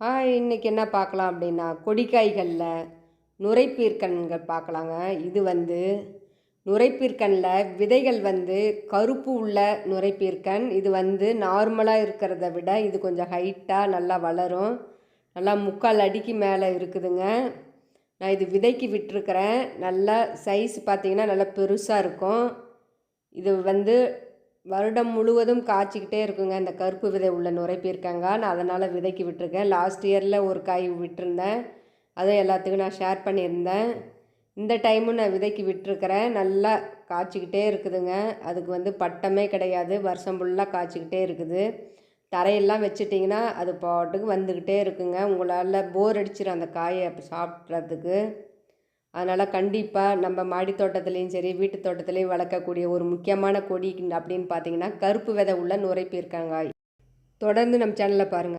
இன்றைக்கி என்ன பார்க்கலாம் அப்படின்னா கொடிக்காய்களில் நுரைப்பீர்க்கன்கள் பார்க்கலாங்க. இது வந்து நுரைப்பீர்க்கனில் விதைகள் வந்து கருப்பு உள்ள நுரைப்பீர்க்கன். இது வந்து நார்மலாக இருக்கிறத விட இது கொஞ்சம் ஹைட்டாக நல்லா வளரும். நல்லா முக்கால் அடிக்கு மேலே இருக்குதுங்க. நான் இது விதைக்கு விட்டுருக்கிறேன். நல்லா சைஸ் பார்த்திங்கன்னா நல்லா பெருசாக இருக்கும். இது வந்து வருடம் முழுவதும் காய்ச்சிக்கிட்டே இருக்குங்க. இந்த கருப்பு விதை உள்ள நுரைப்பீர்க்கங்க நான் அதனால் விதைக்கு விட்டுருக்கேன். லாஸ்ட் இயரில் ஒரு காய் விட்டுருந்தேன். அதை எல்லாத்துக்கும் நான் ஷேர் பண்ணியிருந்தேன். இந்த டைமும் நான் விதைக்கு விட்டுருக்கிறேன். நல்லா காய்ச்சிக்கிட்டே இருக்குதுங்க. அதுக்கு வந்து பட்டமே கிடையாது. வருஷம் ஃபுல்லாக காய்ச்சிக்கிட்டே இருக்குது. தரையெல்லாம் வச்சுட்டிங்கன்னா அது பாட்டுக்கு வந்துக்கிட்டே இருக்குங்க. உங்களால் போர் அடிச்சிடும் அந்த காயை சாப்பிட்றதுக்கு. அதனால் கண்டிப்பாக நம்ம மாடி தோட்டத்துலேயும் சரி வீட்டு தோட்டத்துலேயும் வளர்க்கக்கூடிய ஒரு முக்கியமான கொடி அப்படின்னு பார்த்தீங்கன்னா கருப்பு விதை உள்ள நுரைப்பீர்க்கங்காய் தொடர்ந்து நம்ம சேனலில் பாருங்கள்